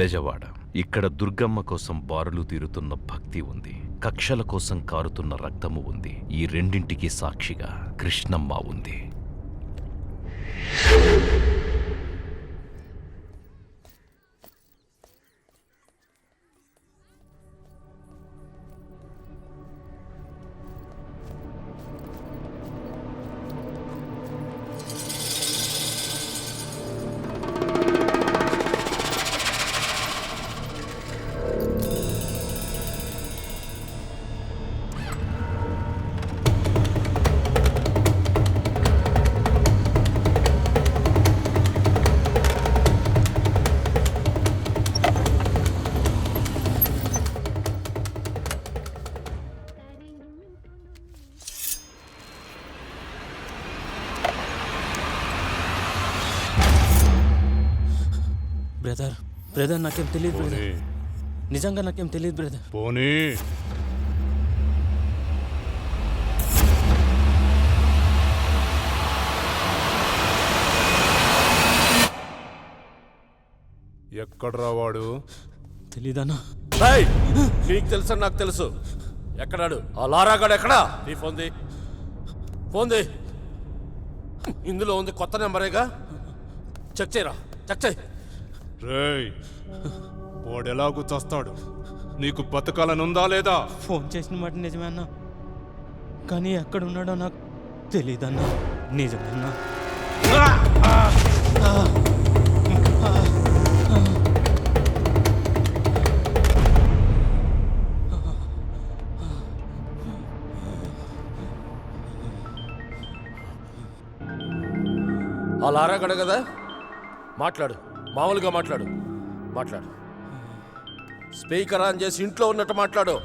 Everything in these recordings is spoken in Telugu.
బెజవాడ. ఇక్కడ దుర్గమ్మ కోసం బారులు తీరుతున్న భక్తి ఉంది. కక్షల కోసం కారుతున్న రక్తము ఉంది. ఈ రెండింటికి సాక్షిగా కృష్ణమ్మ ఉంది. బ్రదర్. బ్రదర్ నాకేం తెలియదు బ్రదర్. నిజంగా నాకేం తెలియదు బ్రదర్. పోనీ. ఎక్కడ్రా వాడు? తెలీదన్నా. నీకు తెలుసు నాకు తెలుసు. ఎక్కడాడు? ఆ లారాగాడు ఎక్కడా? నీ ఫోన్ది ఫోన్ది ఇందులో ఉంది కొత్త నెంబరేగా? చెక్ చేయరా? చెక్ చేయి. రేయ్ వాడెలాగూ చస్తాడు? నీకు బతకాలనుందా లేదా? ఫోన్ చేసిన మాట నిజమే అన్నా. కానీ ఎక్కడ ఉన్నాడో నాకు తెలీదన్నా. నిజమన్నా ఆ లారాగాడు కదా? మాట్లాడు. మామూలుగా మాట్లాడు. మాట్లాడు. స్పీకర్ ఆన్ చేసి ఇంట్లో ఉన్నట్టు మాట్లాడు.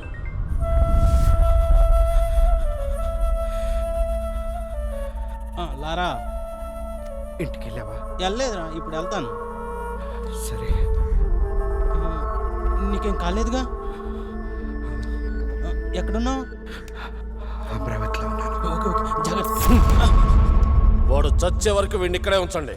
లారా. ఇంటికి వెళ్ళావా వెళ్ళలేదురా ఇప్పుడు వెళ్తాను. సరే. నీకేం కాలేదుగా? ఆ, ఎక్కడున్నావు? అమరావతిలో ఉన్నాను. Okay okay. జాగ్రత్త. వాడు చచ్చే వరకు వీడిని ఇక్కడే ఉంచండి.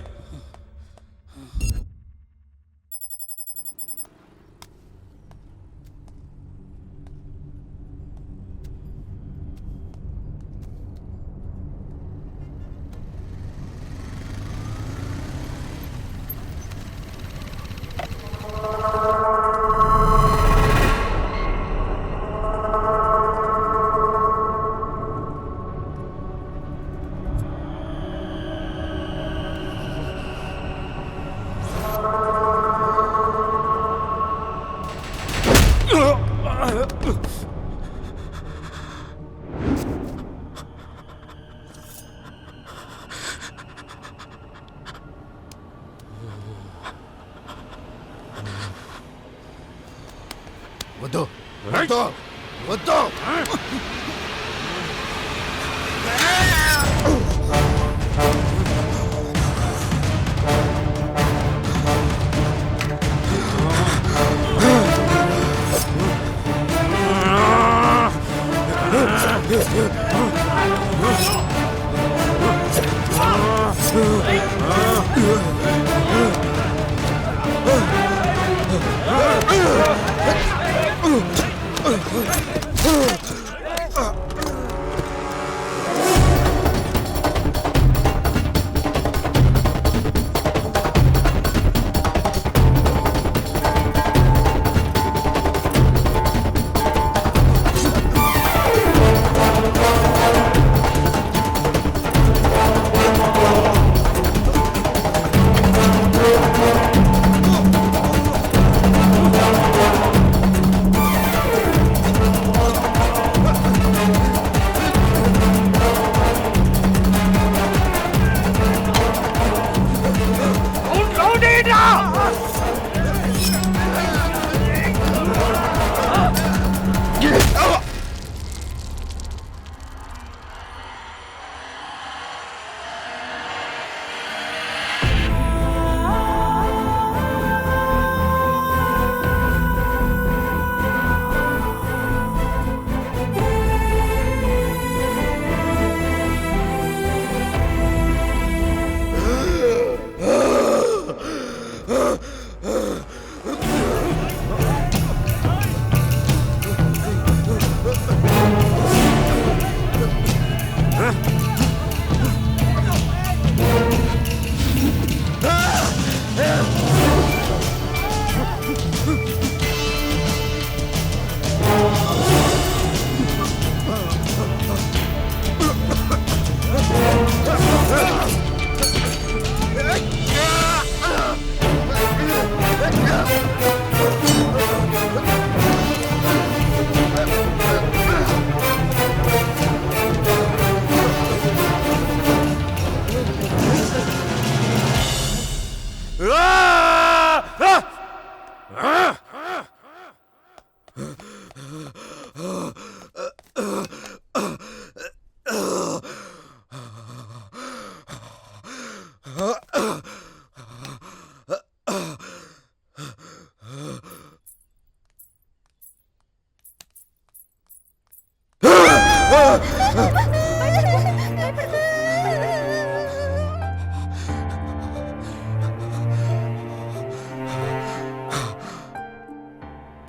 うっ。Yeah.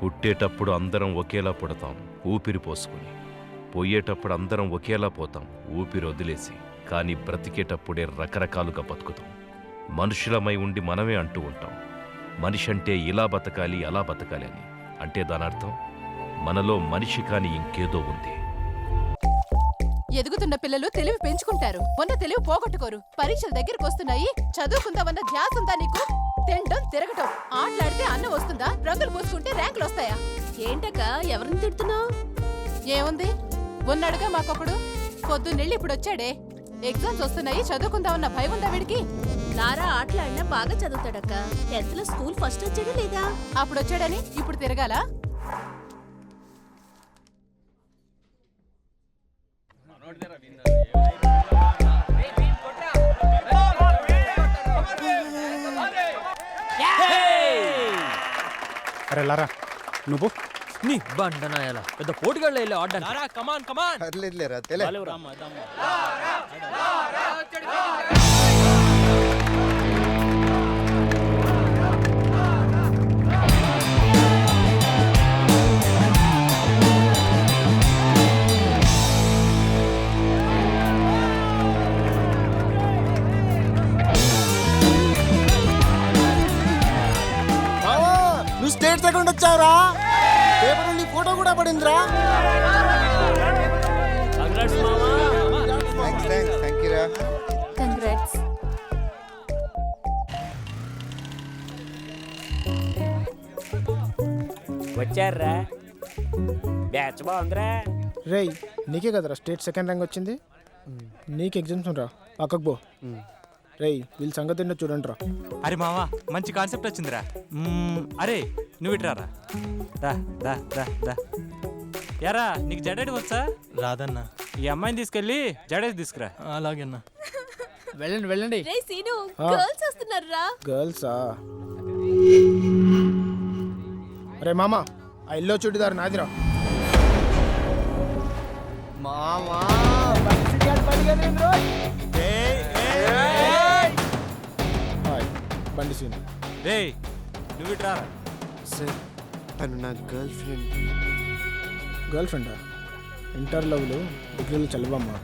పుట్టేటప్పుడు అందరం ఒకేలా పుడతాం ఊపిరి పోసుకుని. పోయేటప్పుడు అందరం ఒకేలా పోతాం ఊపిరి వదిలేసి. కానీ బ్రతికేటప్పుడే రకరకాలుగా బతుకుతాం. మనుషులమై ఉండి మనమే అంటూ ఉంటాం. మనిషి అంటే ఇలా బతకాలి అలా బతకాలి అని. అంటే దాని అర్థం మనలో మనిషి కాని ఇంకేదో ఉంది. ఎదుగుతున్న పిల్లలు తెలివి పెంచుకుంటారు. ఉన్న తెలివి పోగొట్టుకోరు. పరీక్షలు దగ్గరికి వస్తున్నాయి. చదువుకుందామన్న ధ్యాస ఉందా నీకు? తినడం తిరగటం. ఆటలాడితే అన్నం వస్తుందా? రంగులు పూసుకుంటే ర్యాంకులు వస్తాయా? ఏంటక్క ఎవరిని తిడుతున్నావు? ఏముంది? ఉన్నాడుగా మాకొకడు. పొద్దున్నెళ్ళి ఇప్పుడు వచ్చాడే. ఎగ్జామ్స్ వస్తున్నాయి. చదువుకుందామన్న భయం ఉందా వీడికి? లారా ఆటలాడినా బాగా చదువుతాడక్క. టెన్త్లో స్కూల్ ఫస్ట్ వచ్చాడా లేదా? అప్పుడు వచ్చాడని ఇప్పుడు తిరగాలా? అరే లారా నువ్వు? నీ బండనాయాల? పెద్ద పోటీగాళ్ళు వెళ్ళి ఆడడానికి. కమాన్ కమాన్ పర్లేదులేరా తెలే. సెకండ్ వచ్చావురా? పేపర్ నీ ఫోటో కూడా పడిందిరా. థ్యాంక్స్ థ్యాంక్స్ థ్యాంక్ యూ రా. కంగ్రాట్స్ వచ్చారా బ్యాచ్ బాగుందిరా. రేయ్ నీకే కదరా స్టేట్ సెకండ్ ర్యాంక్ వచ్చింది? నీకు ఎగ్జామ్స్ రా పక్కకు పో. రేయ్ వీళ్ళ సంగతి ఏంటో చూడండి రా అరే మావా మంచి కాన్సెప్ట్ వచ్చిందిరా. మ్మ్, అరే నువ్వు ఇట్రారా దా దా దా దా. యారా నీకు జడేటి వచ్చా రాదన్నా. ఈ అమ్మాయిని తీసుకెళ్ళి జడేసి తీసుకురా. అలాగేనా వెళ్ళండి వెళ్ళండి. రే సీను. గర్ల్స్ వస్తున్నారా గర్ల్సా? అరే మామ ఆ ఇల్లో చుడిదారు నాదిరా. మామా బండి సీన్ రే నువ్వు ఇట్రారా సార్ తను నా గర్ల్ ఫ్రెండ్ గర్ల్ ఫ్రెండా ఇంటర్ లవ్లు డిగ్రీలు చల్లవమ్మా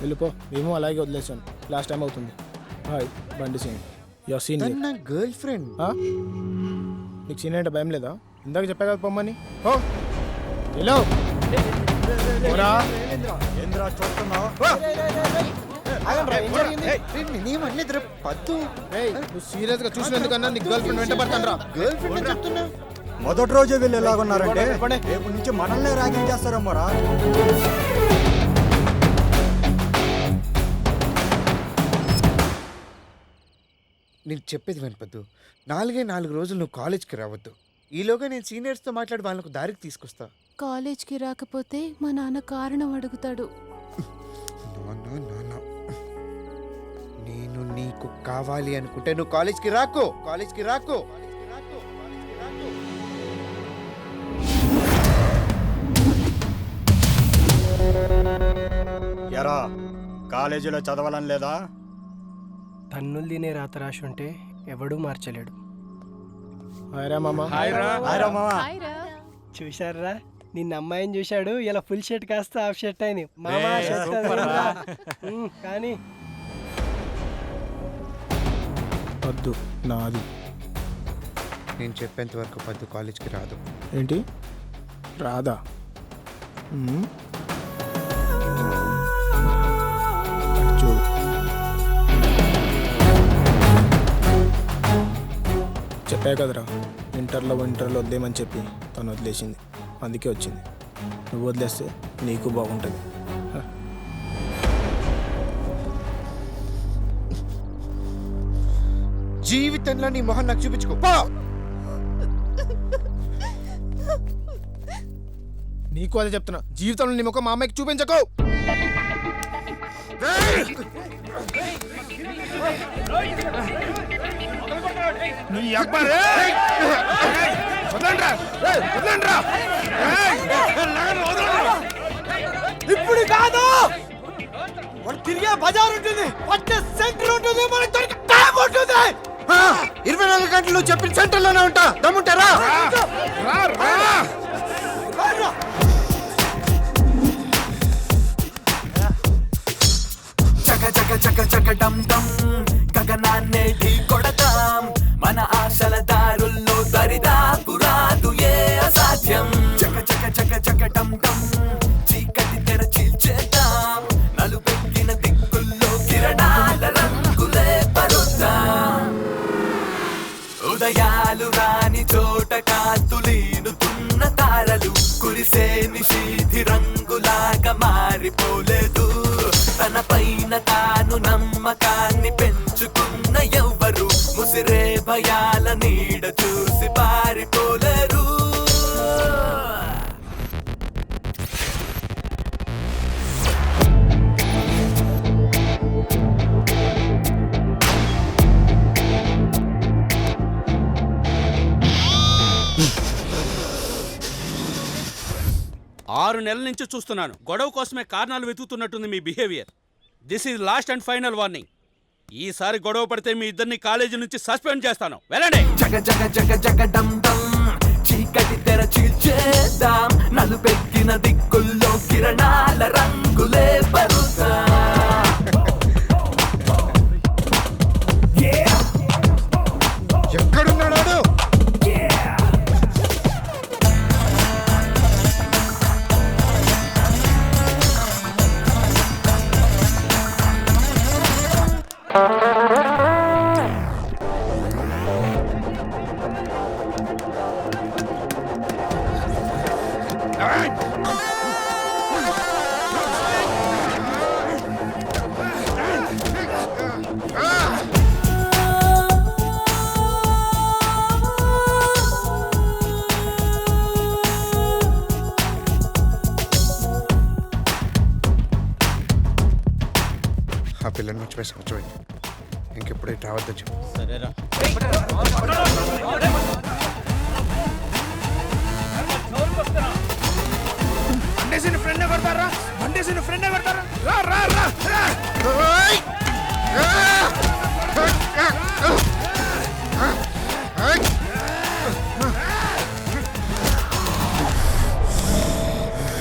వెళ్ళిపో మేము అలాగే వదిలేసాను లాస్ట్ టైం అవుతుంది హాయ్ బండి సీన్ యువర్ సీన్ తను నా గర్ల్ ఫ్రెండ్ నీకు సీన్ అంటే భయం లేదా ఇందాక చెప్పా కదా పొమ్మని ఓ హలో పద్దు. నువ్వు సీరియస్గా చూసినందుకన్నా నీకు గర్ల్ ఫ్రెండ్ వెంట పడతాను రా గర్ల్ ఫ్రెండ్ అని చెప్తున్నా మొదటి రోజే వీళ్ళు ఎలాగున్నారంటే రేపు నుంచి మనల్ని ర్యాగింగ్ చేస్తారమ్మా రా. నేను చెప్పేది వినపద్దు నాలుగే నాలుగు రోజులు నువ్వు కాలేజ్కి రావద్దు. ఈలోగా నేను సీనియర్స్తో మాట్లాడి వాళ్ళకు దారికి తీసుకొస్తా. కాలేజ్కి రాకపోతే మా నాన్న కారణం అడుగుతాడు. నీకు కావాలి అనుకుంటే నువ్వు కాలేజ్కి రాకు కాలేజ్కి రాకు. ఎరా కాలేజీలో చదవాలని లేదా? తన్నులు తినే రాత రాసి ఉంటే ఎవడూ మార్చలేడు. హాయ్ మామ. హాయ్రా మామ. హాయ్ రా. చూశారా నిన్న అమ్మాయిని చూశాడు ఇలా ఫుల్ షర్ట్ కాస్త హాఫ్ షర్ట్ అయింది మామ షర్ట్ కానీ వద్దు నాది. నేను చెప్పేంత వరకు పద్దు కాలేజ్కి రాదు. ఏంటి? రాదా? ఉమ్. అటు చూడు. చెప్పా కదరా ఇంటర్లో ఇంటర్లో వద్దేమని చెప్పి తను వదిలేసింది. అందుకే వచ్చింది. నువ్వు వదిలేస్తే నీకు బాగుంటుంది. జీవితంలో నీ మొహం నాకు చూపించుకో. పో! నీకు అదే చెప్తున్నా. జీవితంలో నీ ముఖం మా అమ్మాయికి చూపించకు. నీ అబ్బారే వదలండ్రా! వదలండ్రా! ఇప్పుడు కాదు! వాడు తిరిగే బజార్ ఉంటుంది. పట్టే సెంటర్ ఉంటుంది. మనకి దొరికి టైం ఉంటుంది. ఇరవై నాలుగు గంటలు చెప్పిన సెంటర్లోనే ఉంటా. దమ్ముంటారా చక చక చక చక డమ్ డమ్ గగనాన్నే ఢీ కొడతాం. మన ఆశల దారుల్లో దరిదాపురాదు ఏ అసాధ్యం. చక చక చక చక డమ్ డమ్ పైన తాను నమ్మకాన్ని పెంచుకున్న ఎవ్వరు ముసిరే భయాల నీడ చూసి పారిపోలరు. ఆరు నెలల నుంచి చూస్తున్నాను. గొడవ కోసమే కారణాలు వెతుకుతున్నట్టుంది మీ behaviour this is last and final warning ఈసారి గొడవ పడితే మీ ఇద్దరిని కాలేజీ నుంచి సస్పెండ్ చేస్తాను. వెళ్ళండి. జగ జగ జగ జగ డం డం చీకటి తెర చీల్చే మంచి మర్చిపోయి ఇంకెప్పుడే రావద్దని చెప్పు. సరేరా. బండేసిన ఫ్రెండ్ కొడతారా? బండేసిన ఫ్రెండ్ కొడతారా? రా రా రా రా.